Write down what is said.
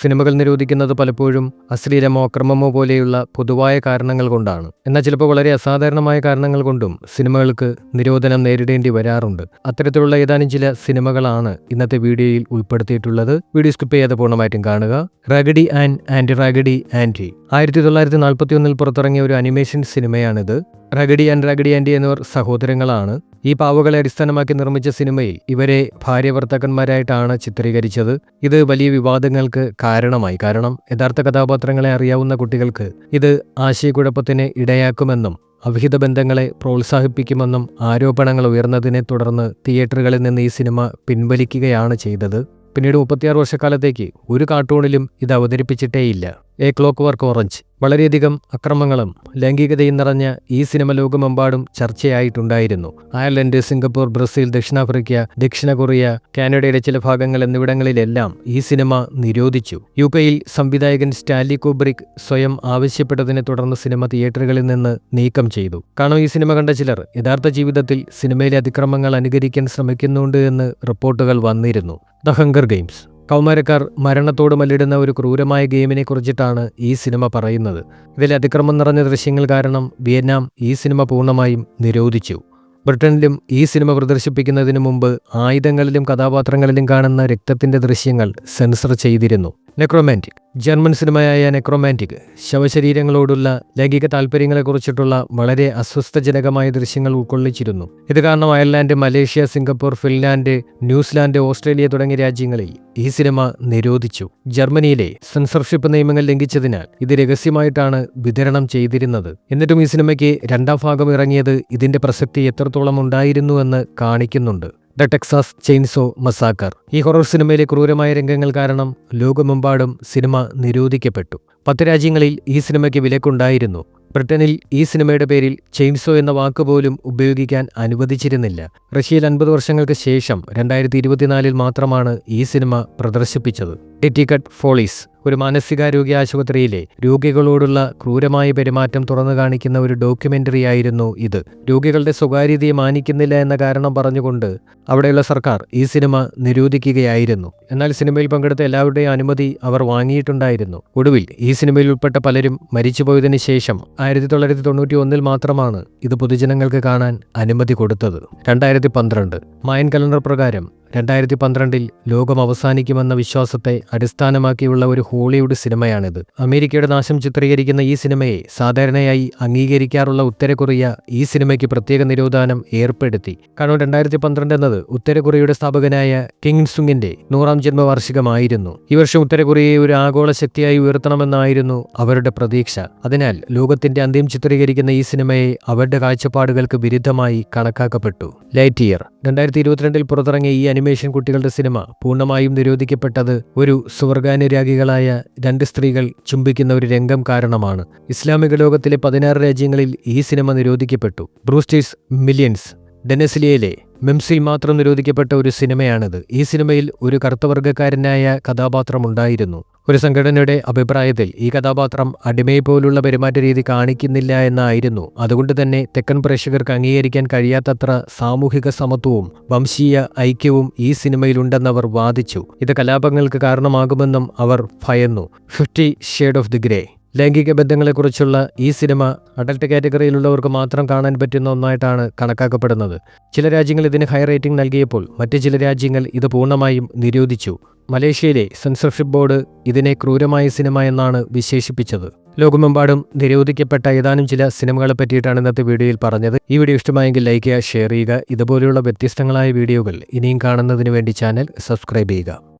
സിനിമകൾ നിരോധിക്കുന്നത് പലപ്പോഴും അശ്ലീലമോ അക്രമമോ പോലെയുള്ള പൊതുവായ കാരണങ്ങൾ കൊണ്ടാണ്. എന്നാൽ ചിലപ്പോൾ വളരെ അസാധാരണമായ കാരണങ്ങൾ കൊണ്ടും സിനിമകൾക്ക് നിരോധനം നേരിടേണ്ടി വരാറുണ്ട്. അത്തരത്തിലുള്ള ഏതാനും ചില സിനിമകളാണ് ഇന്നത്തെ വീഡിയോയിൽ ഉൾപ്പെടുത്തിയിട്ടുള്ളത്. വീഡിയോ സ്കിപ്പ് ചെയ്യാതെ പൂർണമായിട്ടും കാണുക. Raggedy and Andy Raggedy Andy ആയിരത്തി തൊള്ളായിരത്തി നാൽപ്പത്തി ഒന്നിൽ പുറത്തിറങ്ങിയ ഒരു അനിമേഷൻ സിനിമയാണിത്. റഗഡി ആൻഡ് റഗഡി ആന്റി എന്നിവർ സഹോദരങ്ങളാണ്. ഈ പാവുകളെ അടിസ്ഥാനമാക്കി നിർമ്മിച്ച സിനിമയിൽ ഇവരെ ഭാര്യഭർത്താക്കന്മാരായിട്ടാണ് ചിത്രീകരിച്ചത്. ഇത് വലിയ വിവാദങ്ങൾക്ക് കാരണമായി. കാരണം യഥാർത്ഥ കഥാപാത്രങ്ങളെ അറിയാവുന്ന കുട്ടികൾക്ക് ഇത് ആശയക്കുഴപ്പത്തിന് ഇടയാക്കുമെന്നും അവിഹിത ബന്ധങ്ങളെ പ്രോത്സാഹിപ്പിക്കുമെന്നും ആരോപണങ്ങൾ ഉയർന്നതിനെ തുടർന്ന് തിയേറ്ററുകളിൽ നിന്ന് ഈ സിനിമ പിൻവലിക്കുകയാണ് ചെയ്തത്. പിന്നീട് മുപ്പത്തിയാറ് വർഷക്കാലത്തേക്ക് ഒരു കാർട്ടൂണിലും ഇത് അവതരിപ്പിച്ചിട്ടേയില്ല. A clockwork orange. വളരെയധികം അക്രമങ്ങളും ലൈംഗികതയും നിറഞ്ഞ ഈ സിനിമ ലോകമെമ്പാടും ചർച്ചയായിട്ടുണ്ടായിരുന്നു. അയർലൻഡ് സിംഗപ്പൂർ ബ്രസീൽ ദക്ഷിണാഫ്രിക്ക ദക്ഷിണ കൊറിയ കാനഡയുടെ ചില ഭാഗങ്ങൾ എന്നിവിടങ്ങളിലെല്ലാം ഈ സിനിമ നിരോധിച്ചു. യു കെയിൽ സംവിധായകൻ സ്റ്റാലി കൂബ്രിക് സ്വയം ആവശ്യപ്പെട്ടതിനെ തുടർന്ന് സിനിമ തിയേറ്ററുകളിൽ നിന്ന് നീക്കം ചെയ്തു. കാരണം ഈ സിനിമ കണ്ട ചിലർ യഥാർത്ഥ ജീവിതത്തിൽ സിനിമയിലെ അതിക്രമങ്ങൾ അനുകരിക്കാൻ ശ്രമിക്കുന്നുണ്ട് എന്ന് റിപ്പോർട്ടുകൾ വന്നിരുന്നു. ദ ഹങ്കർ ഗെയിംസ് കൗമാരക്കാർ മരണത്തോട് മല്ലിടുന്ന ഒരു ക്രൂരമായ ഗെയിമിനെ കുറിച്ചിട്ടാണ് ഈ സിനിമ പറയുന്നത്. ഇതിൽ അതിക്രമം നിറഞ്ഞ ദൃശ്യങ്ങൾ കാരണം വിയറ്റ്നാം ഈ സിനിമ പൂർണമായും നിരോധിച്ചു. ബ്രിട്ടനിലും ഈ സിനിമ പ്രദർശിപ്പിക്കുന്നതിന് മുമ്പ് ആയുധങ്ങളിലും കഥാപാത്രങ്ങളിലും കാണുന്ന രക്തത്തിന്റെ ദൃശ്യങ്ങൾ സെൻസർ ചെയ്തിരുന്നു. നെക്രോമാന്റിക്. ജർമ്മൻ സിനിമയായ നെക്രോമാന്റിക് ശവശരീരങ്ങളോടുള്ള ലൈംഗിക താൽപ്പര്യങ്ങളെക്കുറിച്ചിട്ടുള്ള വളരെ അസ്വസ്ഥജനകമായ ദൃശ്യങ്ങൾ ഉൾക്കൊള്ളിച്ചിരുന്നു. ഇത് കാരണം Ireland Malaysia Singapore Finland New Zealand Australia തുടങ്ങിയ രാജ്യങ്ങളിൽ ഈ സിനിമ നിരോധിച്ചു. ജർമ്മനിയിലെ സെൻസർഷിപ്പ് നിയമങ്ങൾ ലംഘിച്ചതിനാൽ ഇത് രഹസ്യമായിട്ടാണ് വിതരണം ചെയ്തിരുന്നത്. എന്നിട്ടും ഈ സിനിമയ്ക്ക് രണ്ടാം ഭാഗം ഇറങ്ങിയത് ഇതിന്റെ പ്രസക്തി എത്രത്തോളം ഉണ്ടായിരുന്നുവെന്ന് കാണിക്കുന്നുണ്ട്. The Texas chainsaw massacre. ഈ ഹൊറർ സിനിമയിലെ ക്രൂരമായ രംഗങ്ങൾ കാരണം ലോകമെമ്പാടും സിനിമ നിരോധിക്കപ്പെട്ടു. പത്ത് രാജ്യങ്ങളിൽ ഈ സിനിമയ്ക്ക് വിലക്കുണ്ടായിരുന്നു. ബ്രിട്ടനിൽ ഈ സിനിമയുടെ പേരിൽ ചെയിൻസോ എന്ന വാക്ക് പോലും ഉപയോഗിക്കാൻ അനുവദിച്ചിരുന്നില്ല. റഷ്യയിൽ അൻപത് വർഷങ്ങൾക്ക് ശേഷം രണ്ടായിരത്തി ഇരുപത്തിനാലിൽ മാത്രമാണ് ഈ സിനിമ പ്രദർശിപ്പിച്ചത്. ഡിറ്റിക്കട്ട് ഫോളീസ്. ഒരു മാനസികാരോഗ്യ ആശുപത്രിയിലെ രോഗികളോടുള്ള ക്രൂരമായ പെരുമാറ്റം തുറന്നു കാണിക്കുന്ന ഒരു ഡോക്യുമെന്ററിയായിരുന്നു ഇത്. രോഗികളുടെ സ്വകാര്യതയെ മാനിക്കുന്നില്ല എന്ന കാരണം പറഞ്ഞുകൊണ്ട് അവിടെയുള്ള സർക്കാർ ഈ സിനിമ നിരോധിക്കുകയായിരുന്നു. എന്നാൽ സിനിമയിൽ പങ്കെടുത്ത എല്ലാവരുടെയും അനുമതി അവർ വാങ്ങിയിട്ടുണ്ടായിരുന്നു. ഒടുവിൽ ഈ സിനിമയിൽ ഉൾപ്പെട്ട പലരും മരിച്ചുപോയതിനു ശേഷം ആയിരത്തി തൊള്ളായിരത്തി തൊണ്ണൂറ്റി ഒന്നിൽ മാത്രമാണ് ഇത് പൊതുജനങ്ങൾക്ക് കാണാൻ അനുമതി കൊടുത്തത്. രണ്ടായിരത്തി പന്ത്രണ്ട് മായൻ കലണ്ടർ പ്രകാരം രണ്ടായിരത്തി പന്ത്രണ്ടിൽ ലോകം അവസാനിക്കുമെന്ന വിശ്വാസത്തെ അടിസ്ഥാനമാക്കിയുള്ള ഒരു ഹോളിവുഡ് സിനിമയാണിത്. അമേരിക്കയുടെ നാശം ചിത്രീകരിക്കുന്ന ഈ സിനിമയെ സാധാരണയായി അംഗീകരിക്കാറുള്ള ഉത്തര കൊറിയ ഈ സിനിമയ്ക്ക് പ്രത്യേക നിരോധനം ഏർപ്പെടുത്തി. കാരണം രണ്ടായിരത്തി പന്ത്രണ്ട് എന്നത് ഉത്തര കൊറിയയുടെ സ്ഥാപകനായ കിങ് സുങ്ങിന്റെ നൂറാം ജന്മവാർഷികമായിരുന്നു. ഈ വർഷം ഉത്തര കൊറിയയെ ഒരു ആഗോള ശക്തിയായി ഉയർത്തണമെന്നായിരുന്നു അവരുടെ പ്രതീക്ഷ. അതിനാൽ ലോകത്തിന്റെ അന്ത്യം ചിത്രീകരിക്കുന്ന ഈ സിനിമയെ അവരുടെ കാഴ്ചപ്പാടുകൾക്ക് വിരുദ്ധമായി കണക്കാക്കപ്പെട്ടു. ലൈറ്റ് ഇയർ രണ്ടായിരത്തി ഇരുപത്തിരണ്ടിൽ പുറത്തിറങ്ങിയ ഈ അനിമേഷൻ കുട്ടികളുടെ സിനിമ പൂർണമായും നിരോധിക്കപ്പെട്ടത് ഒരു സുവർഗാനുരാഗികളായ രണ്ട് സ്ത്രീകൾ ചുംബിക്കുന്ന ഒരു രംഗം കാരണമാണ്. ഇസ്ലാമിക ലോകത്തിലെ പതിനാറ് രാജ്യങ്ങളിൽ ഈ സിനിമ നിരോധിക്കപ്പെട്ടു. ബ്രൂസ്റ്റേഴ്സ് മില്യൻസ് ഡെനസിലിയയിലെ മെംസിൽ മാത്രം നിരോധിക്കപ്പെട്ട ഒരു സിനിമയാണിത്. ഈ സിനിമയിൽ ഒരു കറുത്തവർഗക്കാരനായ കഥാപാത്രമുണ്ടായിരുന്നു. ഒരു സംഘടനയുടെ അഭിപ്രായത്തിൽ ഈ കഥാപാത്രം അടിമയെ പോലുള്ള പെരുമാറ്റ രീതി കാണിക്കുന്നില്ല എന്നായിരുന്നു. അതുകൊണ്ട് തന്നെ തെക്കൻ പ്രേക്ഷകർക്ക് അംഗീകരിക്കാൻ കഴിയാത്തത്ര സാമൂഹിക സമത്വവും വംശീയ ഐക്യവും ഈ സിനിമയിലുണ്ടെന്നവർ വാദിച്ചു. ഇത് കലാപങ്ങൾക്ക് കാരണമാകുമെന്നും അവർ ഭയന്നു. Fifty shade of the grey. ലൈംഗിക ബന്ധങ്ങളെക്കുറിച്ചുള്ള ഈ സിനിമ അഡൽട്ട് കാറ്റഗറിയിലുള്ളവർക്ക് മാത്രം കാണാൻ പറ്റുന്ന ഒന്നായിട്ടാണ് കണക്കാക്കപ്പെടുന്നത്. ചില രാജ്യങ്ങൾ ഇതിന് ഹൈ റേറ്റിംഗ് നൽകിയപ്പോൾ മറ്റ് ചില രാജ്യങ്ങൾ ഇത് പൂർണമായും നിരോധിച്ചു. മലേഷ്യയിലെ സെൻസർഷിപ്പ് ബോർഡ് ഇതിനെ ക്രൂരമായ സിനിമ എന്നാണ് വിശേഷിപ്പിച്ചത്. ലോകമെമ്പാടും നിരോധിക്കപ്പെട്ട ഏതാനും ചില സിനിമകളെ പറ്റിയിട്ടാണ് ഇന്നത്തെ വീഡിയോയിൽ പറഞ്ഞത്. ഈ വീഡിയോ ഇഷ്ടമായെങ്കിൽ ലൈക്ക് ചെയ്യുക ഷെയർ ചെയ്യുക. ഇതുപോലെയുള്ള വ്യത്യസ്തങ്ങളായ വീഡിയോകൾ ഇനിയും കാണുന്നതിന് വേണ്ടി ചാനൽ സബ്സ്ക്രൈബ് ചെയ്യുക.